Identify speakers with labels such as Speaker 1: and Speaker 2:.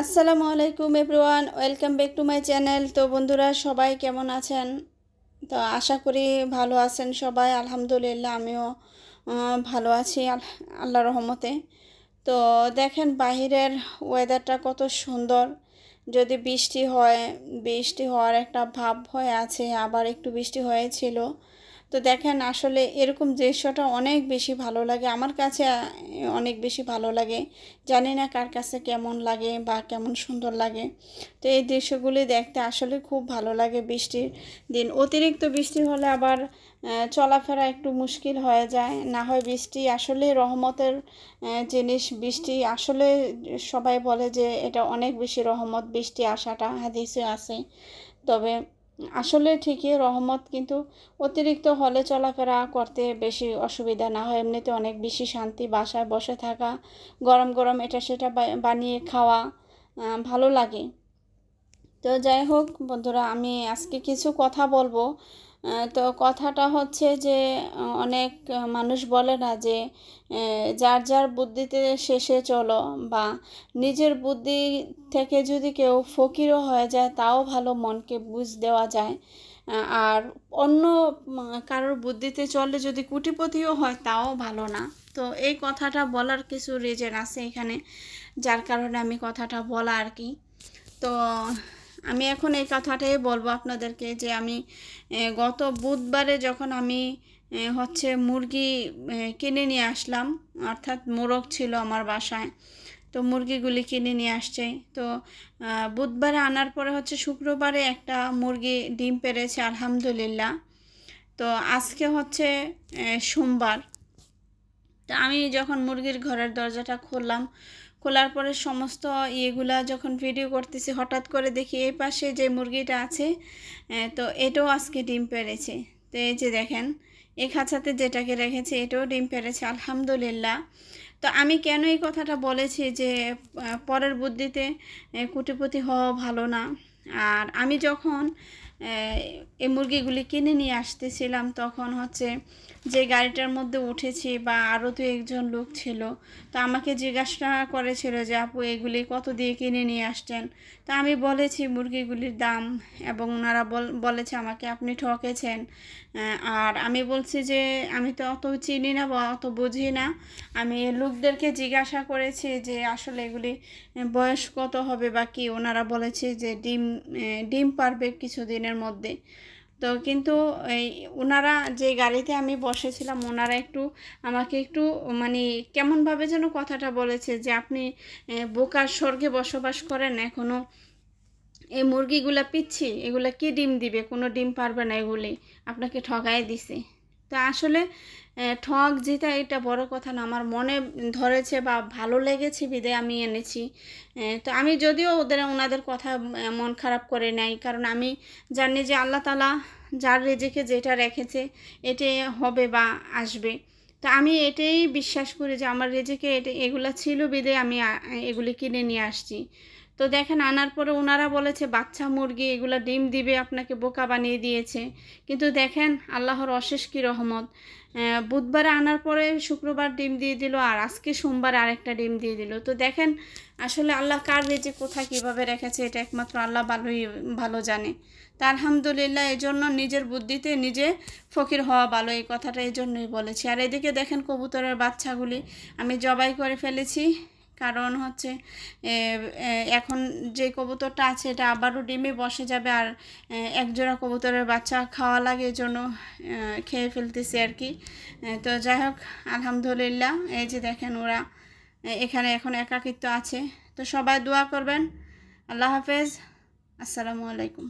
Speaker 1: আসসালামু আলাইকুম everyone, welcome back to my channel. তো বন্ধুরা, সবাই কেমন আছেন? তো আশা করি ভালো আছেন সবাই, আলহামদুলিল্লাহ আমিও ভালো আছি, আল- আল্লাহ রহমতে। তো দেখেন বাহিরের ওয়েদারটা কত সুন্দর। যদি বৃষ্টি হয়, বৃষ্টি হওয়ার একটা ভাব হয়ে আছে, আবার একটু বৃষ্টি হয়েছিল। তো দেখেন আসলে এরকম দৃশ্যটা অনেক বেশি ভালো লাগে। আমার কাছে অনেক বেশি ভালো লাগে। জানি না কার কাছে কেমন লাগে বা কেমন সুন্দর লাগে। তো এই দৃশ্যগুলি দেখতে আসলে খুব ভালো লাগে বৃষ্টির দিন। অতিরিক্ত বৃষ্টি হলে আবার চলাফেরা একটু মুশকিল হয়ে যায়। না হয় বৃষ্টি আসলে রহমতের জিনিস। বৃষ্টি আসলে সবাই বলে যে এটা অনেক বেশি রহমত বৃষ্টি আসাটা, হাদিসে আছে। তবে আসলে ঠিকই, রহমত কিন্তু অতিরিক্ত হলে চলাফেরা করতে বেশি অসুবিধা না হয়। এমনিতে অনেক বেশি শান্তি বাসায় বসে থাকা, গরম গরম এটা সেটা বানিয়ে খাওয়া ভালো লাগে। তো যাই হোক বন্ধুরা, আমি আজকে কিছু কথা বলব। তো কথাটা হচ্ছে যে অনেক মানুষ বলে না যে যার যার বুদ্ধিতে শেষে চলো বা নিজের বুদ্ধি থেকে যদি কেউ ফকিরও হয়ে যায়, তাও ভালো মনকে বুঝ দেওয়া যায়। আর অন্য কারোর বুদ্ধিতে চললে যদি কুটিপতিও হয়, তাও ভালো না। তো এই কথাটা বলার কিছু রিজন আছে এখানে, যার কারণে আমি কথাটা বলা আর কি। তো আমি এখন এই কথাটাই বলব আপনাদেরকে যে আমি গত বুধবারে যখন আমি হচ্ছে মুরগি কিনে নিয়ে আসলাম, অর্থাৎ মোরগ ছিল আমার বাসায়, তো মুরগিগুলি কিনে নিয়ে আসছে। তো বুধবারে আনার পরে হচ্ছে শুক্রবারে একটা মুরগি ডিম পেড়েছে আলহামদুলিল্লাহ। তো আজকে হচ্ছে সোমবার। তা আমি যখন মুরগির ঘরের দরজাটা খুললাম খোলার পরে সমস্ত ইয়েগুলা যখন ভিডিও করতেছি, হঠাৎ করে দেখি এই পাশে যে মুরগিটা আছে তো এটাও আজকে ডিম পেরেছে। তো এই যে দেখেন, এই খাঁচাতে যেটাকে রেখেছে, এটাও ডিম পেরেছে, আলহামদুলিল্লাহ। তো আমি কেন এই কথাটা বলেছি যে পরের বুদ্ধিতে কুটিপতি হওয়া ভালো না। আর আমি যখন এই মুরগিগুলি কিনে নিয়ে আসতেছিলাম, তখন হচ্ছে যে গাড়িটার মধ্যে উঠেছি বা আরও দু একজন লোক ছিল, তো আমাকে জিজ্ঞাসা করেছিল যে, আপু, এগুলি কত দিয়ে কিনে নিয়ে আসছেন? তা আমি বলেছি, মুরগিগুলির দাম। এবং ওনারা বল- বলেছে আমাকে, আপনি ঠকেছেন। আর আমি বলছি যে, আমি তো অত চিনি না বা অত বুঝি না। আমি লোকদেরকে জিজ্ঞাসা করেছি যে, আসলে এগুলি বয়স কত হবে বা কি? ওনারা বলেছে যে, ডিম ডিম পারবে কিছু দিনের মধ্যে। তো কিন্তু এই ওনারা যে গাড়িতে আমি বসেছিলাম ওনারা একটু আমাকে একটু মানে কেমনভাবে যেন কথাটা বলেছে যে, আপনি বোকার স্বর্গে বসবাস করেন এখনও এই মুরগিগুলা পিচ্ছি, এগুলা কি ডিম দিবে? কোনো ডিম পারবে না এগুলি, আপনাকে ঠগাই দিছে। তো আসলে ঠক যেটা এটা বড় কথা না। আমার মনে ধরেছে বা ভালো লেগেছে বিদে আমি এনেছি। তো আমি যদিও ওদের, ওনাদের কথা মন খারাপ করে নাই। কারণ আমি জানি যে আল্লাহ তালা যার রেজেকে যেটা রেখেছে এটাই হবে বা আসবে। তো আমি এটাই বিশ্বাস করি যে আমার রেজেকে এটা এগুলা ছিল বিদে আমি এগুলি কিনে নিয়ে আসছি। তো দেখেন, আনার পরে ওনারা বলেছে, বাচ্চা মুরগি, এগুলো ডিম দিবে, আপনাকে বোকা বানিয়ে দিয়েছে। কিন্তু দেখেন, আল্লাহর অশেষ কি রহমত। বুধবারে আনার পরে শুক্রবার ডিম দিয়ে দিল, আর আজকে সোমবার আরেকটা ডিম দিয়ে দিল। তো দেখেন, আসলে আল্লাহ কার রেজে কোথায়, কীভাবে রেখেছে, এটা একমাত্র আল্লাহ ভালোই, ভালো জানে। তা আলহামদুলিল্লাহ এই জন্য নিজের বুদ্ধিতে নিজে ফকির হওয়া ভালো, এই কথাটা এই জন্যই বলেছি। আর এদিকে দেখেন, কবুতরের বাচ্চাগুলি, আমি জবাই করে ফেলেছি। কারণ হচ্ছে এখন যে কবুতরটা আছে এটা আবারও ডিমে বসে যাবে আর একজোড়া কবুতরের বাচ্চা খাওয়া লাগে এই জন্য খেয়ে ফেলতেছি আর কি। তো যাই হোক, আলহামদুলিল্লাহ, এই যে দেখেন ওরা এখানে এখন একাকিত্ব আছে। তো সবাই দোয়া করবেন। আল্লাহ হাফেজ। আসসালামু আলাইকুম।